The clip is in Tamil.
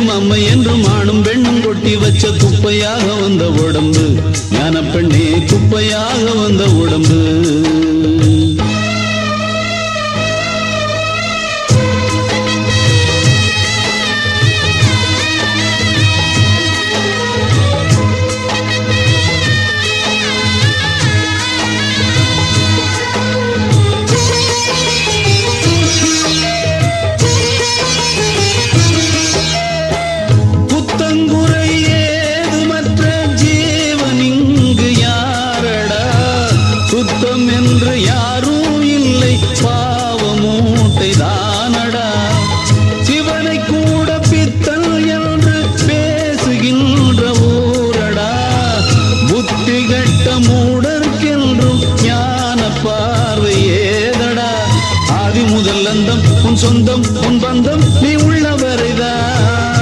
என்றும் அம்மை என்றும் ஆணும் பெண்ணும் கொட்டி வச்ச குப்பையாக வந்த உடம்பு. ஞான பெண்ணே குப்பையாக வந்த உடம்பு. என்று யாரும் இல்லை. பாவ மூட்டை தானடா சிவனை கூட பித்தல் என்று பேசுகின்ற ஊரடா. புத்தி கட்ட மூடற்கென்றும் ஞான பார்வை ஏதடா. ஆதி முதல் அந்தம் உன் சொந்தம் உன் பந்தம் நீ உள்ள